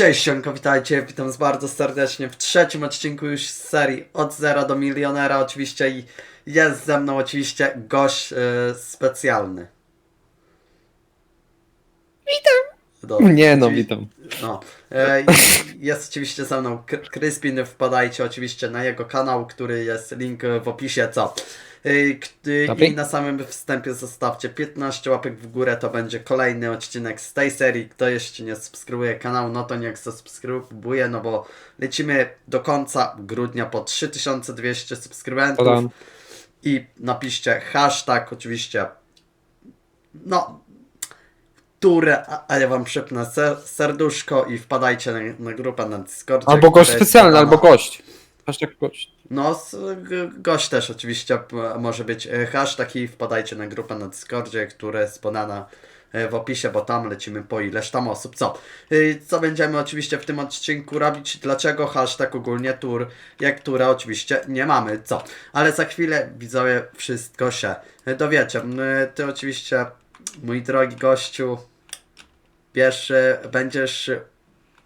Cześć, Siemka, witajcie, witam was bardzo serdecznie w trzecim odcinku już z serii Od Zera do Milionera oczywiście i jest ze mną oczywiście gość e, specjalny. Witam! Nie no, witam. No, e, jest oczywiście ze mną K- Kryspin, wpadajcie oczywiście na jego kanał, który jest link w opisie, co? E, Dobry. I na samym wstępie zostawcie 15 łapek w górę, to będzie kolejny odcinek z tej serii. Kto jeszcze nie subskrybuje kanału, no to niech zasubskrybuje, no bo lecimy do końca grudnia po 3200 subskrybentów. Podam. I napiszcie hashtag oczywiście, no, które, a, a ja wam przypnę ser, serduszko i wpadajcie na, na grupę na Discordzie. Albo gość która jest specjalny, podana. albo gość. Hashtag gość. No, gość też oczywiście może być e, hashtag i wpadajcie na grupę na Discordzie, która jest podana e, w opisie, bo tam lecimy po ileś tam osób. Co? Y, Co będziemy oczywiście w tym odcinku robić? Dlaczego hashtag ogólnie tur, jak tura oczywiście nie mamy. Co? Ale za chwilę widzowie wszystko się e, dowiecie. Ty oczywiście, mój drogi gościu, wiesz, e, będziesz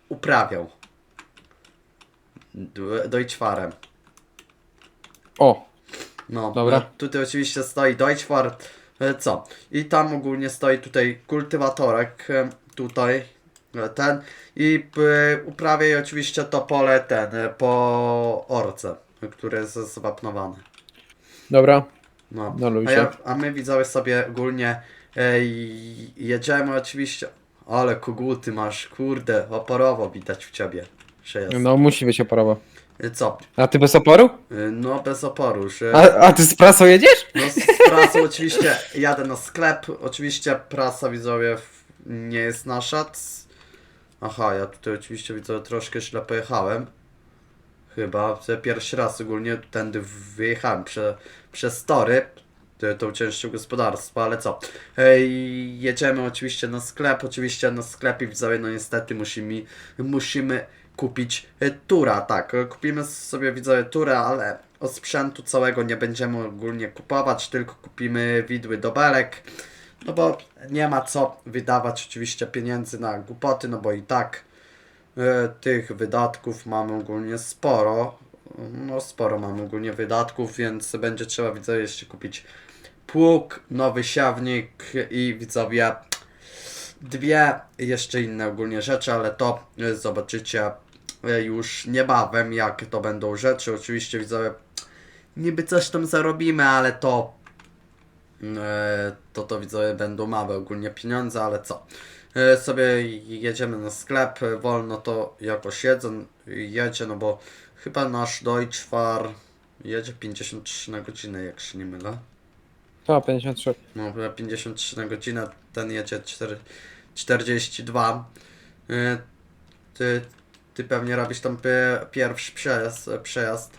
uprawiał d- Deutschfarem. O, No, Dobra. e, tutaj oczywiście stoi Deutschfahrt, e, co? I tam ogólnie stoi tutaj kultywatorek, e, tutaj e, ten i e, uprawia jej oczywiście to pole ten, e, po orce, które jest zwapnowane. dobra. No, No, a, ja, a my widzowie sobie ogólnie e, i- jedziemy oczywiście, ale koguty masz, kurde, oporowo widać w ciebie, że jest. No musi być oporowa. E, Co? A ty bez oporu? E, No bez oporu, że... A, a ty z prasą jedziesz? No z prasą oczywiście jadę na sklep. Oczywiście prasa widzowie nie jest nasza. Aha, ja tutaj oczywiście widzę troszkę źle pojechałem. Chyba. Pierwszy raz ogólnie tędy wyjechałem prze, przez tory. Tą częścią gospodarstwa, ale co? Ej, jedziemy oczywiście na sklep. Oczywiście na sklepie widzowie, no niestety musimy, musimy kupić e, tura. Tak, e, kupimy sobie widzowie turę, ale od sprzętu całego nie będziemy ogólnie kupować, tylko kupimy widły do belek. No bo nie ma co wydawać oczywiście pieniędzy na głupoty, no bo i tak e, tych wydatków mamy ogólnie sporo. No sporo mamy ogólnie wydatków, więc będzie trzeba widzowie jeszcze kupić pług, nowy siawnik i widzowie dwie jeszcze inne ogólnie rzeczy, ale to zobaczycie już niebawem jak to będą rzeczy. Oczywiście widzowie niby coś tam zarobimy, ale to e, to to widzowie będą małe ogólnie pieniądze, ale co? E, sobie jedziemy na sklep, e, wolno to jakoś jedzą, jedzie, no bo chyba nasz Deutschfar jedzie 53 na godzinę, jak się nie mylę. To 53. No, chyba 53 na godzinę, ten jedzie 4, 42. E, Ty, ty pewnie robisz tam pie- pierwszy przejazd, przejazd.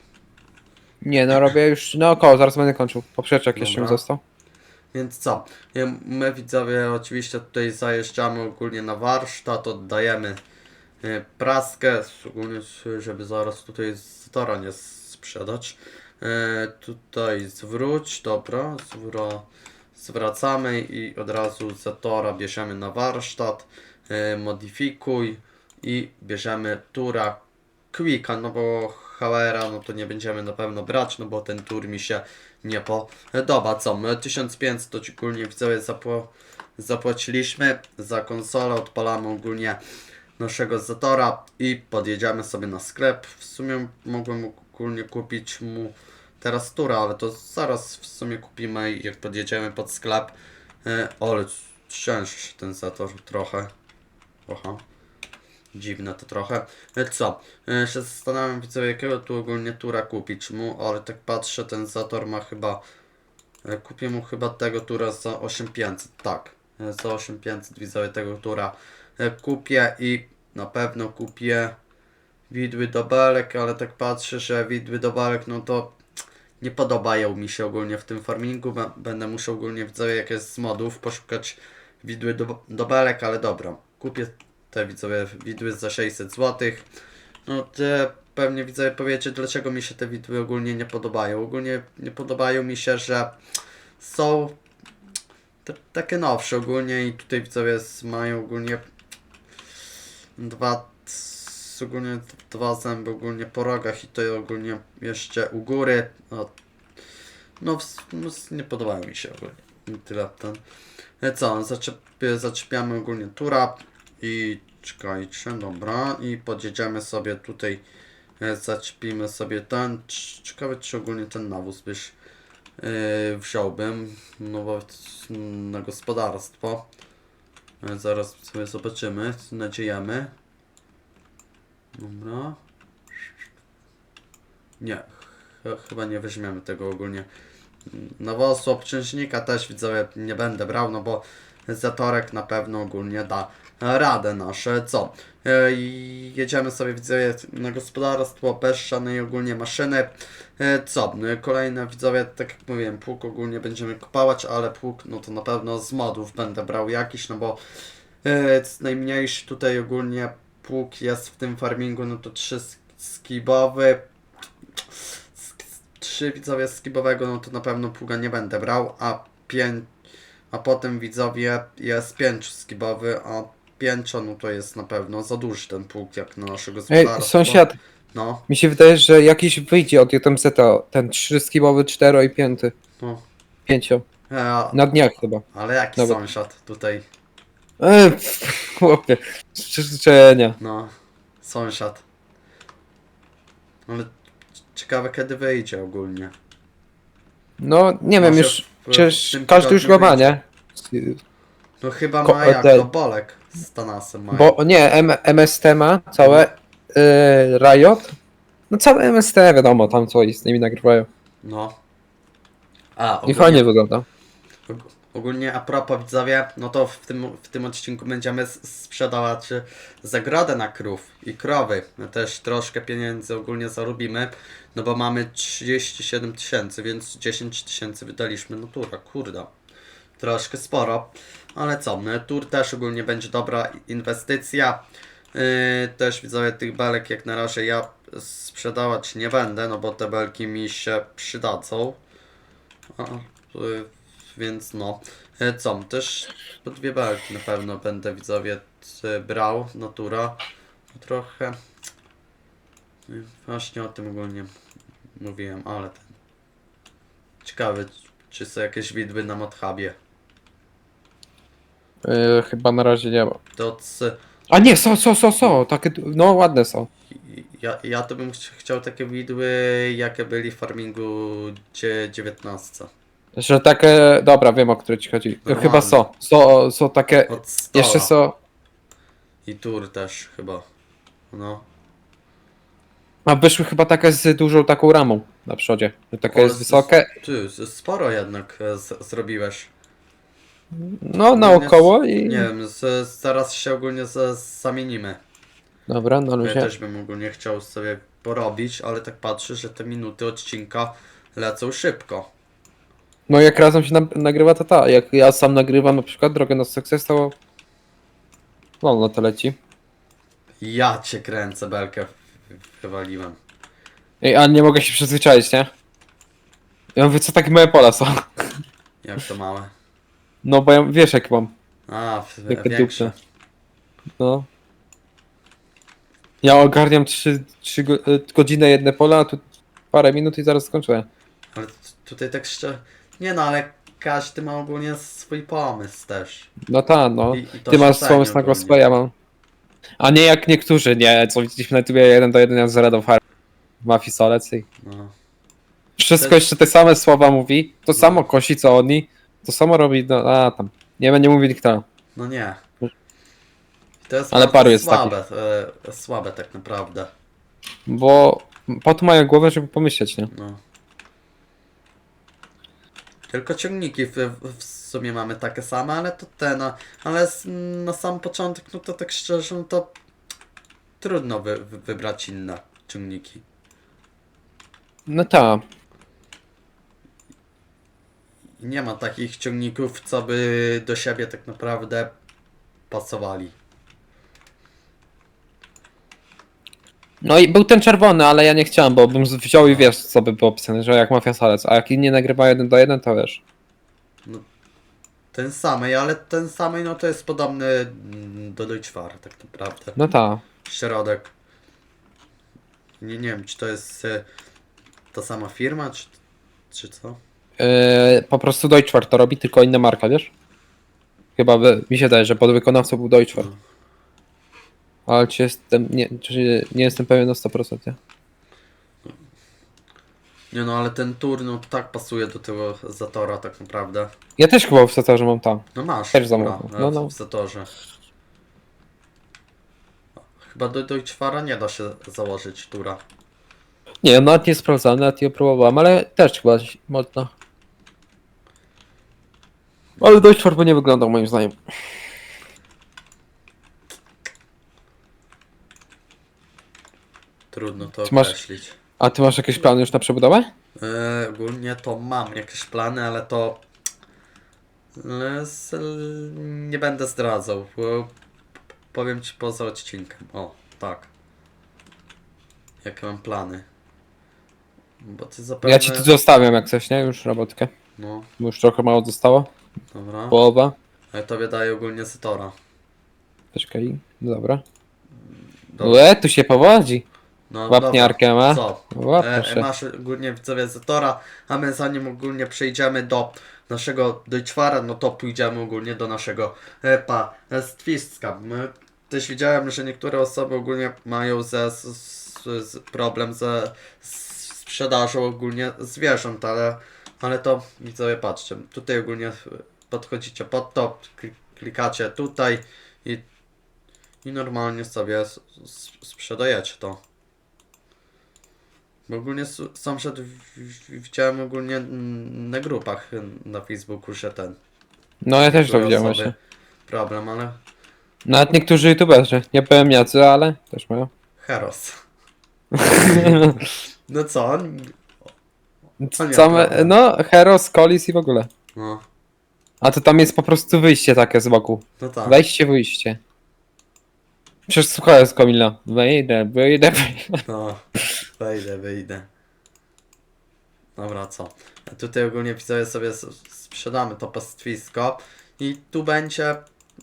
Nie no, robię już naokoło, zaraz będę kończył. Poprzeczek jeszcze mi Dobra. został. Więc co? E, My widzowie oczywiście tutaj zajeżdżamy ogólnie na warsztat, oddajemy e, praskę, ogólnie żeby zaraz tutaj z tora nie sprzedać. E, tutaj zwróć, dobra, zwro, zwracamy i od razu z tora bierzemy na warsztat, e, modyfikuj i bierzemy tura Quicka, no bo Hauera no to nie będziemy na pewno brać, no bo ten tur mi się nie podoba. Co, my 1500 to ogólnie widzowie zapło, zapłaciliśmy za konsolę, odpalamy ogólnie naszego Zatora i podjedziemy sobie na sklep. W sumie mogłem ogólnie kupić mu teraz tura, ale to zaraz w sumie kupimy jak podjedziemy pod sklep. E, ale cięższy ten Zator trochę. Aha. Dziwne to trochę. E, Co? E, się zastanawiam widzowie jakiego tu ogólnie tura kupić mu, ale tak patrzę ten Zator ma chyba e, kupię mu chyba tego tura za 8500, tak. E, Za 8500 widzowie tego tura kupię i na pewno kupię widły do belek, ale tak patrzę, że widły do belek no to nie podobają mi się ogólnie w tym farmingu. Będę musiał ogólnie widzowie jakieś z modów poszukać widły do, do belek, ale dobra. Kupię te widzowie widły za 600 zł. No te pewnie widzowie powiecie, dlaczego mi się te widły ogólnie nie podobają. Ogólnie nie podobają mi się, że są takie nowsze ogólnie i tutaj widzowie mają ogólnie dwa ogólnie dwa zęby ogólnie po rogach i to ogólnie jeszcze u góry. No, no, no nie podobają mi się ogólnie. I Tyle ten. E, Co, zaczep, zaczepiamy ogólnie tura i czekajcie, dobra. I podjedziemy sobie tutaj, e, zaczepimy sobie ten. Ciekawe czy ogólnie ten nawóz byś e, wziąłbym, no bo na gospodarstwo. E, Zaraz sobie zobaczymy, nadziejemy. Dobra. Nie, ch- chyba nie weźmiemy tego ogólnie. Nawozu obciążnika też widzowie nie będę brał, no bo zatorek na pewno ogólnie da radę nasze. Co? E, i jedziemy sobie widzowie na gospodarstwo bez żadnej ogólnie maszyny. E, Co? E, Kolejne widzowie, tak jak mówiłem, pług ogólnie będziemy kupować, ale pług no to na pewno z modów będę brał jakiś, no bo e, najmniejszy tutaj ogólnie pług jest w tym farmingu, no to 3 skibowy. Sk- Trzy widzowie skibowego, no to na pewno pługa nie będę brał, a pięć, a potem widzowie jest pięć skibowy, a pięcio, no to jest na pewno za duży ten pług jak na naszego Ej, gospodarstwa. sąsiad, No, mi się wydaje, że jakiś wyjdzie od JMZ, ten 3 skibowy, 4 i 5. no. 5. E, a- Na dniach chyba. ale jaki Dobra. sąsiad tutaj? Eee, chłopie, z przyzwyczajenia. No, sąsiad. Ale c- ciekawe kiedy wyjdzie ogólnie. No, nie wiem, Może już, w- w przecież tym każdy już tygodniu go ma, wyjdzie. nie? No chyba Ko- ma jak ten- to Bolek z Tanasem ma. Bo nie, M MST ma całe, yy, Riot. No całe MST wiadomo, tam co z nimi nagrywają. No. A, I ogólnie, fajnie wygląda. og- ogólnie a propos widzowie, no to w tym, w tym odcinku będziemy s- sprzedawać y, zagrodę na krów i krowy. My też troszkę pieniędzy ogólnie zarobimy, no bo mamy 37 tysięcy, więc 10 tysięcy wydaliśmy no tura, kurde. Troszkę sporo, ale co, no, tur też ogólnie będzie dobra inwestycja. Yy, też widzowie tych belek jak na razie ja sprzedawać nie będę, no bo te belki mi się przydadzą. A, y, więc no. E, Co? Też po dwie belki na pewno będę widzowie t- brał. Natura. Trochę. y, Właśnie o tym ogólnie mówiłem, ale ten. Ciekawy, czy są jakieś widły na Modhubie. Yy, chyba na razie nie ma. To c- A nie, są, są, są, są, takie, no ładne są. ja, ja to bym ch- chciał takie widły, jakie byli w farmingu dzie- 19. Że takie, dobra, wiem o które ci chodzi. Normalne. Chyba są, są, są takie, Od jeszcze są, I tur też chyba. No. a wyszły chyba takie z dużą taką ramą na przodzie. Że Takie Ale jest z- wysokie, Ty, z- sporo jednak e, z, zrobiłeś. No naokoło i... Nie wiem, z, zaraz się ogólnie z, zamienimy. Dobra, no Ja ludzie. też bym ogólnie chciał sobie porobić, ale tak patrzę, że te minuty odcinka lecą szybko. No jak razem się na, nagrywa, to ta. Jak ja sam nagrywam na przykład drogę na sukces, to wolno to leci. Ja cię kręcę, belkę wywaliłem. Ej, ale nie mogę się przyzwyczaić, nie? Ja mówię, co takie małe pola są? Jak to małe. No bo ja wiesz jak mam. A, w, Jakie większe. dupne. No. Ja ogarniam 3, 3 godziny jedne pola, a tu parę minut i zaraz skończę. Ale t- tutaj tak szczerze... Nie no, ale każdy ma ogólnie swój pomysł też. No ta, no. I, i to Ty masz ceni pomysł na ogólnie. ja mam. A nie jak niektórzy, nie, co widzieliśmy na YouTube jeden do jeden z Red of Fire. Mafii Solec i No. wszystko jeszcze te same słowa mówi, to samo kosi co oni, to samo robi, no a tam. Nie będzie mówił kto. No nie. To jest Ale paru jest słabe, e, słabe tak naprawdę. Bo po to mają głowę, żeby pomyśleć, nie? No. Tylko ciągniki w, w- sumie mamy takie same, ale to te na, ale s- na sam początek, no to tak szczerze, no to trudno wy, wy, wybrać inne ciągniki. No ta. Nie ma takich ciągników, co by do siebie tak naprawdę pasowali. No i był ten czerwony, ale ja nie chciałem, bo bym wziął i wiesz, co by było pisane, że jak Mafia Solec, a jak inni nagrywa jeden do jeden, to wiesz. Ten samej, ale ten samej, no to jest podobny mm, do Deutschfar, tak naprawdę. No ta. Środek. Nie, nie wiem, czy to jest e, ta sama firma, czy, czy co? Yy, po prostu Deutschwart to robi, tylko inna marka, wiesz? Chyba by, mi się daje, że podwykonawcą był Deutschwart. No. Ale czy jestem, nie, czy nie jestem pewien na 100%, nie? Nie no, ale ten turno tak pasuje do tego Zatora tak naprawdę. Ja też chyba w Satorze mam tam. No masz, Też dobra, zamówił. e, No, w- no. w Zatorze. Chyba do Deutschfara nie da się założyć tura. Nie, nawet nie sprawdzałem, nawet nie próbowałem, ale też chyba można. Ale Deutschwart by nie wyglądał moim zdaniem. Trudno to masz- określić. A ty masz jakieś plany już na przebudowę? E, ogólnie to mam jakieś plany, ale to ale s- nie będę zdradzał. Bo powiem ci poza odcinkiem. O, tak. Jakie mam plany? Bo ty zapewne... Ja ci tu zostawiam jak coś, nie? Już robotkę. No, Bo już trochę mało zostało. Dobra. Połowa. A ja tobie daję ogólnie Setora. Poczekaj, dobra. Dobra. Łe, tu się powodzi. No, Łapniarkę dobra. ma. Co? Łap, E, proszę. masz ogólnie widzowie Zetora, a my zanim ogólnie przejdziemy do naszego Deutschfara, no to pójdziemy ogólnie do naszego e, pastwiska. My też widziałem, że niektóre osoby ogólnie mają ze, z, z, z problem ze z sprzedażą ogólnie zwierząt, ale, ale to widzowie patrzcie, tutaj ogólnie podchodzicie pod to, kli- klikacie tutaj i, i normalnie sobie sprzedajecie to. Bo ogólnie sąsiad widziałem ogólnie na grupach na Facebooku, że ten. No ja też to widziałem właśnie. Problem, ale Nawet niektórzy youtuberzy. Nie powiem jacy, ale też mają. Heros. No co? Nie Same, no, Heros, Colis i w ogóle. No, A to tam jest po prostu wyjście takie z boku. no tak. Wejście, wyjście. Przecież słuchaj z Kamila. Wejdę, wyjdę, wyjdę. No, wejdę, wyjdę. Dobra, co? Tutaj ogólnie widzowie sobie s- sprzedamy to pastwisko i tu będzie,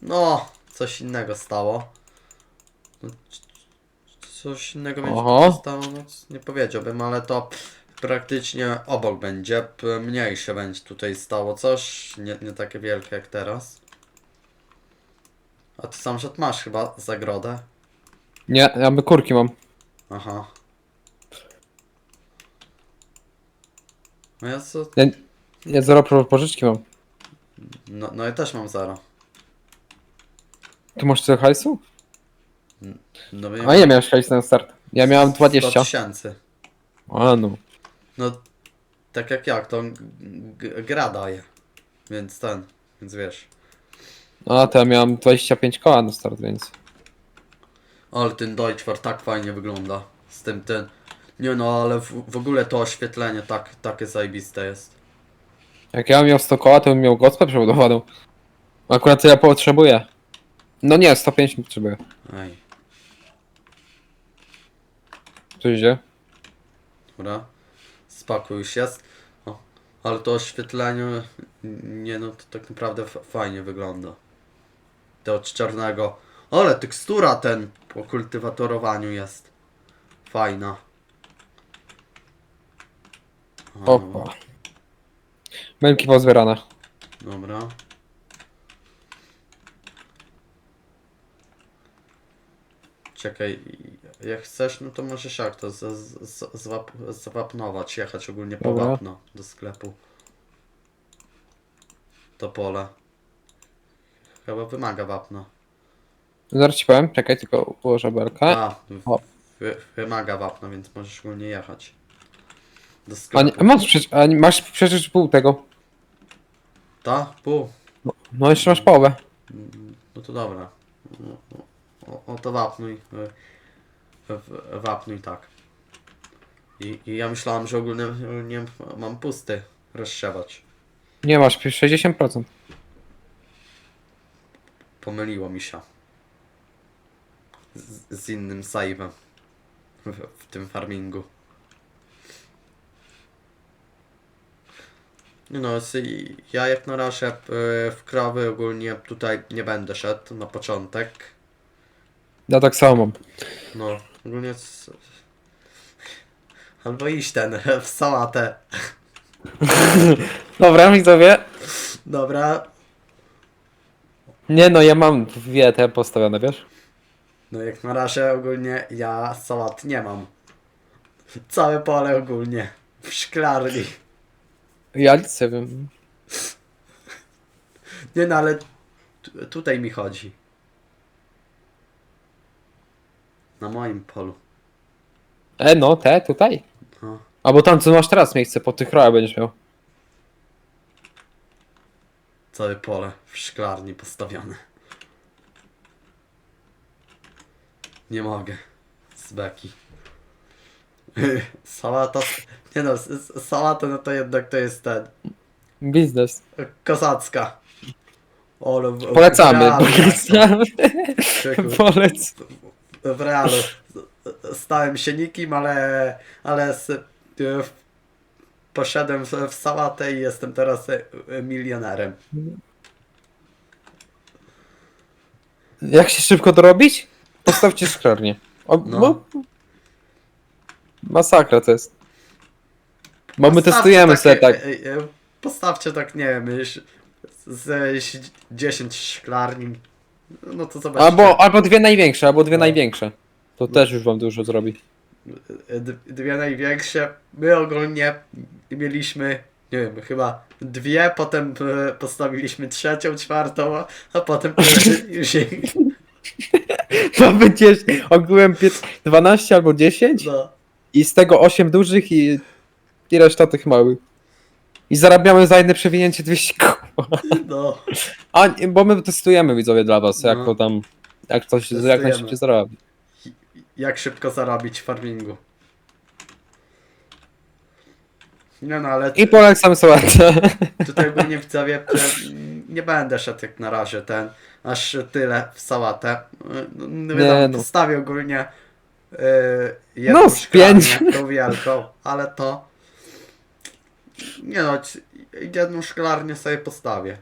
no, coś innego stało. No, c- c- Coś innego będzie Oho. stało, no nie powiedziałbym, ale to praktycznie obok będzie, mniejsze będzie tutaj stało coś, nie, nie takie wielkie jak teraz. A ty sam masz chyba zagrodę? Nie, ja by kurki mam. Aha. No ja co? Ja, ja zero pożyczki mam. No, no ja też mam zero. Tu masz tyle hajsu? No bo A nie miałeś hajsu na start. Ja miałem 100 20. tysięcy. A no. No tak jak jak, to g- g- gra daje. Więc ten, więc wiesz. A to ja miałem 25 koła na start, więc. Ale ten Deutschwar tak fajnie wygląda. Z tym ten. Nie no, ale w, w ogóle to oświetlenie tak, takie zajebiste jest. Jak ja bym miał 100 koła, to bym miał gospę przebudowaną. Akurat ja potrzebuję. No nie, 105 nie potrzebuję. Ej, Tu idzie. dobra. Spakuj już jest. O, ale to oświetlenie, nie no, to tak naprawdę fajnie wygląda. To od czarnego. Ale tekstura ten po kultywatorowaniu jest. Fajna. O, Opa. Mylki pozbierane. Dobra. Czekaj, jak chcesz, no to możesz jak to z, z, zwap, zwapnować, jechać ogólnie po Dobra. wapno do sklepu. To pole. Chyba wymaga wapna. Zaraz ci powiem, czekaj, tylko ułożę belkę. A, w, O. wy, wymaga wapna, więc możesz ogólnie jechać. Do A, nie, sklepu. masz, przecież, a nie- masz przecież pół tego. Ta? Pół. No jeszcze masz połowę. Mm, No to dobra. No, O, o to wapnuj. Wapnuj tak. I, I ja myślałem, że ogólnie nie mam pusty rozsiewać. Nie masz 60%. Pomyliło mi się. Z, z innym save'em. W, w tym farmingu. No, ja jak na razie w krowy ogólnie tutaj nie będę szedł na początek. Ja tak samo. No, ogólnie Albo iść ten, w sałatę. Dobra, widzowie. Dobra. Nie no, ja mam dwie te postawione, wiesz? No jak na razie ogólnie ja sałat nie mam. Całe pole ogólnie. W szklarni. Ja nic nie wiem. Nie no, ale tu- tutaj mi chodzi. Na moim polu. E, no, te tutaj. No. Albo tam, co masz teraz miejsce, po tych rołach będziesz miał. Całe pole w szklarni postawione. Nie mogę. Z beki. Sałata. Nie no, s- s- sałata no to jednak to jest ten. Biznes. Kozacka. Ole, w, Polecamy, polecamy. Człowieku, Polec. W realu. Stałem się nikim, ale. ale s- w, poszedłem w, w sałatę i jestem teraz e, e, milionerem. Jak się szybko dorobić? Postawcie szklarnię. O, No. no. Masakra to jest. Bo my Postawcie testujemy sobie tak. e, e, Postawcie tak, nie wiem, z, z 10 szklarni. No to zobaczcie. Albo, albo dwie największe, albo dwie No. największe. To też już wam dużo zrobi. E, d- Dwie największe. My ogólnie mieliśmy, nie wiem, chyba dwie, potem e, postawiliśmy trzecią, czwartą, a- potem już jej- To będzie ogółem piec 12 albo 10 no, i z tego 8 dużych i, i reszta tych małych. I zarabiamy za jedne przewinięcie 200 koła. no. A, nie, bo my testujemy widzowie dla was, jak No. to tam, jak się, jak Testujemy. najszybciej zarobi. Jak szybko zarobić w farmingu. Nie no, ale I polecam sałatę. Tutaj ogólnie widzowie, że nie będę szedł jak na razie ten, aż tyle w sałatę. No, Nie nie no. Postawię ogólnie yy, jedną No, z pięć. tą wielką, ale to nie no, c- jedną szklarnię sobie postawię.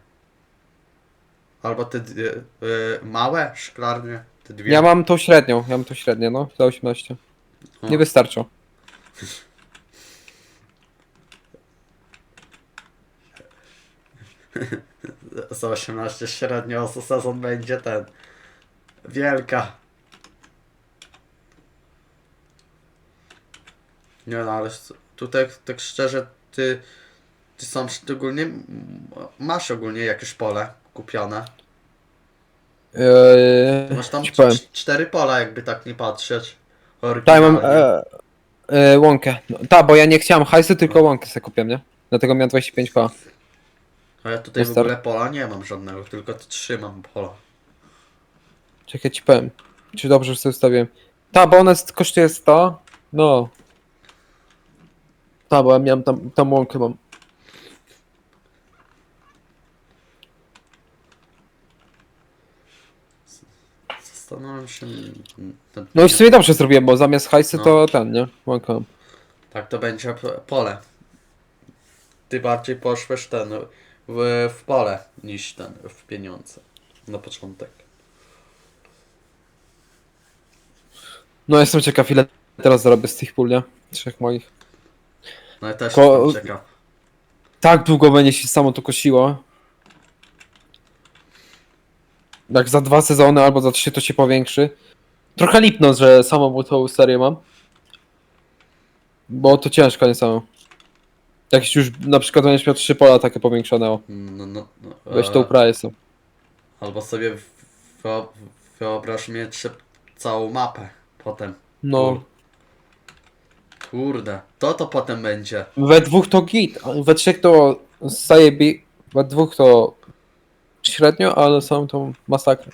Albo te dwie, yy, małe szklarnie, te dwie. Ja mam tą średnią, ja mam tą średnią, no, za 18. Nie O. wystarczą. za 18 średnio sezon będzie ten. Wielka. Nie no, ale s- tutaj tak szczerze, ty, ty sam szczególnie, masz ogólnie jakieś pole kupione. Eee, Ty masz tam ci powiem. cztery pola, jakby tak nie patrzeć. Tak, mam Oryginalnie. e, e, łąkę. No, ta, bo ja nie chciałem hajsu, tylko łąkę sobie kupiłem, nie? Dlatego miałem 25 koła. A ja tutaj w ogóle pola nie mam żadnego, tylko te trzy mam pola. Czekaj, ci powiem. Czy dobrze sobie ustawiłem? Ta, bo ona jest, kosztuje 100. No. Ta, bo ja miałem tam, tam łąkę mam. Zastanawiam się... No i w sumie dobrze zrobiłem, bo zamiast hajsu No. to ten, nie? Mam. Tak to będzie pole. Ty bardziej poszłeś ten w, w pole niż ten w pieniądze. Na początek. No jestem ciekaw ile teraz zarobię z tych pól, nie? Trzech moich. No i też Ko- jestem ciekaw. Tak długo będzie się samo to kosiło. Jak za dwa sezony albo za trzy to się powiększy. Trochę lipno, że samą tą serię mam. Bo to ciężko nie samo. Jak już na przykład będziesz miał trzy pola takie powiększone, o. No, no, no, Weź tą price. Albo sobie wyo- wyobraź mieć całą mapę potem. No. Kurde, to to potem będzie. We dwóch to git, a we trzech to zajebi... We dwóch to średnio, ale sam to masakra.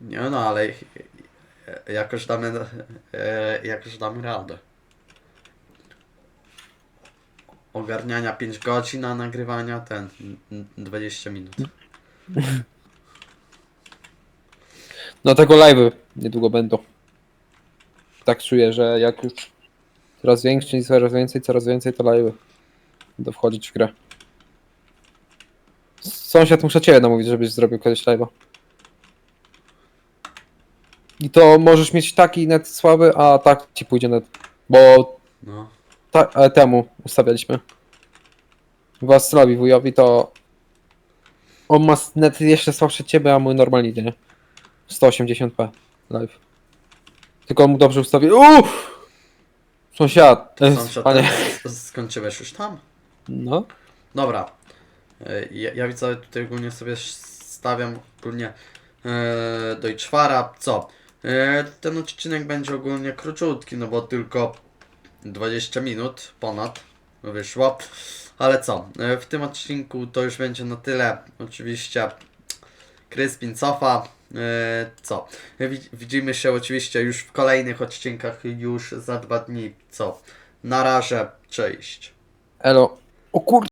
Nie no, ale jakoś damy, e, jakoś damy radę. Ogarniania 5 godzin, a nagrywania ten n- 20 minut. No tego live'y niedługo będą. Tak czuję, że jak już coraz więcej, coraz więcej, coraz więcej to live'y będą wchodzić w grę. Sąsiad muszę ciebie namówić, żebyś zrobił kiedyś live'a. I to możesz mieć taki net słaby, a tak ci pójdzie net. Bo No. ta, e, temu ustawialiśmy. Wasylowi wujowi to on ma net jeszcze słabszy ciebie, a mój normalnie idzie, nie? 180p live. Tylko on mu dobrze ustawi. Uuu! Sąsiad. Sąsiad, panie. skończyłeś już tam? No. Dobra. E, Ja, ja widzę tutaj ogólnie sobie stawiam ogólnie e, do czwara. Co? E, ten odcinek będzie ogólnie króciutki, no bo tylko 20 minut ponad wyszło. Ale co? E, w tym odcinku to już będzie na tyle. Oczywiście Kryspin cofa. E, co? E, wi- Widzimy się oczywiście już w kolejnych odcinkach już za dwa dni. Co? Na razie, cześć. Elo. O kur...